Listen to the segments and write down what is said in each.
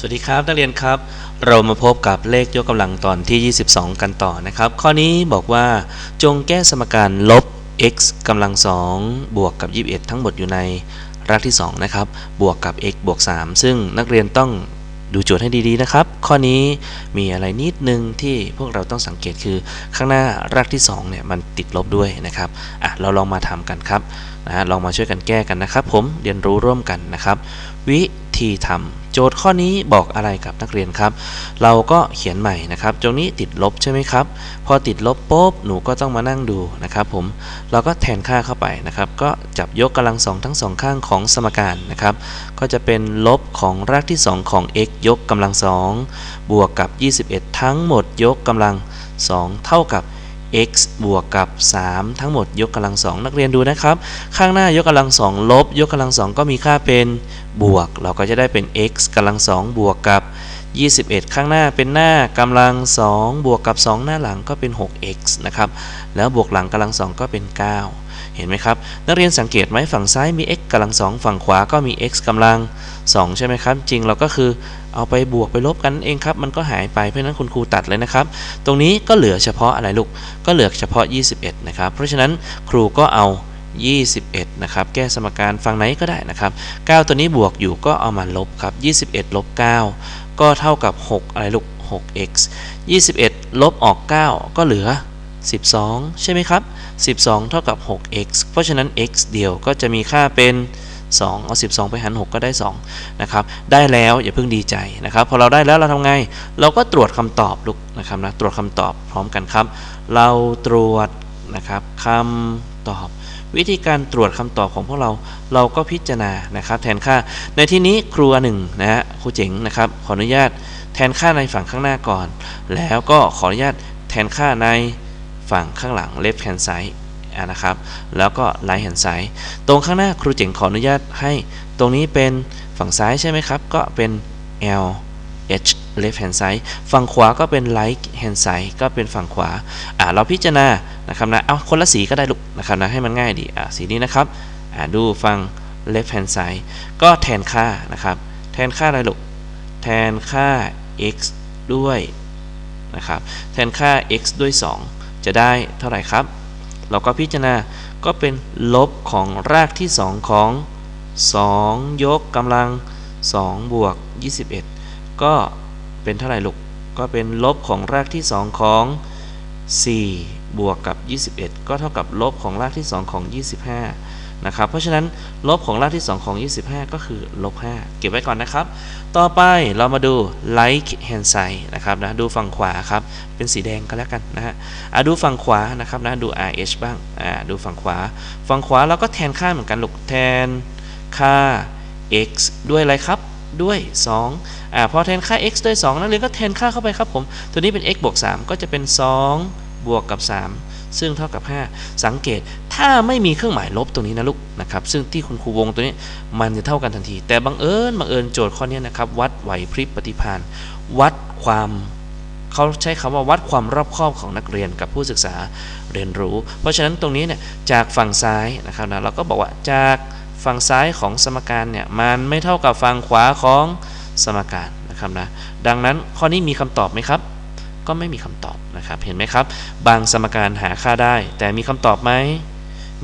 สวัสดีครับนักเรียนครับ เรามาพบกับเลขยกกำลังตอนที่ 22 กันต่อนะครับ ข้อนี้บอกว่าจงแก้สมการลบ x กำลัง2บวกกับ 21 ทั้งหมดอยู่ในรากที่ 2 นะครับ บวกกับ x บวก 3 ซึ่งนักเรียนต้องดูโจทย์ให้ดีๆนะครับ ข้อนี้มีอะไรนิดนึงที่พวกเราต้องสังเกตคือข้างหน้ารากที่2เนี่ยมันติดลบด้วยนะครับอะเราลองมาทำกันครับนะฮะลองมาช่วยกันแก้กันนะครับ ผมเรียนรู้ร่วมกันนะครับ วิธีทำ จทย์ข้อนี้บอกอะไรกับนักเรียนครับ เราก็เขียนใหม่นะครับตรงนี้ติดลบใช่ไหมครับ พอติดลบปุ๊บหนูก็ต้องมานั่งดูนะครับผมเราก็แทนค่าเข้าไปนะครับ ก็จับยกกำลังสองทั้งสองข้างของสมการนะครับ ก็จะเป็นลบของรากที่ 2 ของ x ยกกำลังสองบวกกับ 21 ทั้งหมดยกกำลัง 2 เท่ากับ x บวกกับ 3 ทั้งหมดยกกำลังสองนักเรียนดูนะครับ ข้างหน้ายกกำลังสองลบ ยกกำลังสองก็มีค่าเป็นบวก เราก็จะได้เป็น x กำลังสองบวกกับ 21 ข้างหน้าเป็นหน้ากำลังสองบวกกับ 2 หน้าหลังก็เป็น 6x นะครับ แล้วบวกหลังกำลังสองก็เป็น 9 เห็นไหมครับ นักเรียนสังเกตไหมฝั่งซ้ายมี x กำลังสองฝั่งขวาก็มี x กำลัง 2 ใช่ไหมครับ จริงเราก็คือเอาไปบวกไปลบกันเองครับ มันก็หายไปเพราะฉะนั้นคุณครูตัดเลยนะครับ ตรงนี้ก็เหลือเฉพาะอะไรลูก ก็เหลือเฉพาะ 21 นะครับ เพราะฉะนั้นครูก็เอา 21 นะครับ แก้สมการฝั่งไหนก็ได้นะครับ 9 ตัวนี้บวกอยู่ก็เอามาลบครับ 21 ลบ 9 ก็เท่ากับ 6 อะไรลูก 6x 21 ลบออก 9 ก็เหลือ 12 ใช่ไหมครับ 12 เท่ากับ 6x เพราะฉะนั้น x เดียวก็จะมีค่าเป็น 2 เอา 12 ไปหาร 6 ก็ได้ 2 นะครับ ได้แล้วอย่าเพิ่งดีใจนะครับ พอเราได้แล้วเราทำไง เราก็ตรวจคำตอบลูกนะครับนะ ตรวจคำตอบพร้อมกันครับ เราตรวจนะครับคำตอบ วิธีการตรวจคำตอบของพวกเราเราก็พิจารณานะครับแทนค่า ในที่นี้ครัวหนึ่งนะฮะครูเจ๋งนะครับขออนุญาตแทนค่าในฝั่งข้างหน้าก่อน แล้วก็ขออนุญาตแทนค่าใน ฝั่งข้างหลัง left hand side นะครับ แล้วก็ right hand side ตรงข้างหน้าครูเจ๋งขออนุญาตให้ตรงนี้เป็นฝั่งซ้ายใช่ไหมครับ ก็เป็น L H left hand side ฝั่งขวาก็เป็น right hand side ก็เป็นฝั่งขวา อ่าเราพิจารณา นะครับนะ เอาคนละสีก็ได้ลูกนะครับนะ ให้มันง่ายดี อ่าสีนี้นะครับ อ่าดูฝั่ง left hand side ก็แทนค่านะครับ แทนค่าอะไรลูก แทนค่า x ด้วยนะครับ แทนค่า x ด้วย 2 จะได้เท่าไหร่ครับ เราก็พิจารณาก็เป็นลบของรากที่ 2 ของ 2 ยกกำลัง 2 บวก 21 ก็เป็นเท่าไหร่ลูก ก็เป็นลบของรากที่ 2 ของ 4 บวกกับ 21 ก็เท่ากับลบของรากที่ 2 ของ 25 นะครับ เพราะฉะนั้นลบของรากที่ 2 ของ 25 ก็คือลบ5เก็บไว้ก่อนนะครับ ต่อไปเรามาดู like hand side นะครับนะดูฝั่งขวาครับ เป็นสีแดงก็แล้วกันนะฮะดูฝั่งขวานะครับนะดู RH บ้างอ่าดูฝั่งขวา ฝั่งขวาเราก็แทนค่าเหมือนกันลูกแทนค่า x ด้วยอะไรครับด้วย2อ่าพอแทนค่า x ด้วย 2 นักเรียนก็แทนค่าเข้าไปครับผม ตัวนี้เป็น x บวก 3 ก็จะเป็น 2 บวกกับ 3 ซึ่งเท่ากับ 5 สังเกตถ้าไม่มีเครื่องหมายลบตรงนี้นะลูกนะครับซึ่งที่คุณครูวงตัวนี้มันจะเท่ากันทันที แต่บังเอิญบังเอิญโจทย์ข้อนี้นะครับวัดไหวพริบปฏิภาณวัดความเขาใช้คำว่าวัดความรอบคอบของนักเรียนกับผู้ศึกษาเรียนรู้ เพราะฉะนั้นตรงนี้เนี่ยจากฝั่งซ้ายนะครับนะเราก็บอกว่าจากฝั่งซ้ายของสมการเนี่ยมันไม่เท่ากับฝั่งขวาของสมการนะครับนะดังนั้นข้อนี้มีคำตอบไหมครับ ก็ไม่มีคำตอบนะครับเห็นไหมครับ บางสมการหาค่าได้ แต่มีคำตอบไหม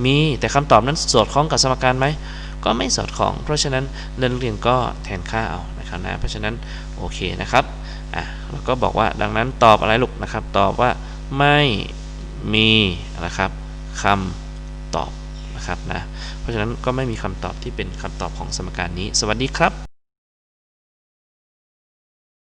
มีแต่คำตอบนั้นสอดคล้องกับสมการไหมก็ไม่สอดคล้อง เพราะฉะนั้นนักเรียนก็แทนค่าเอานะครับนะเพราะฉะนั้นโอเคนะครับอะเราก็บอกว่าดังนั้นตอบอะไรลูกนะครับ ตอบว่าไม่มีนะครับคำตอบนะครับนะเพราะฉะนั้นก็ไม่มีคำตอบที่เป็นคำตอบของสมการนี้ สวัสดีครับ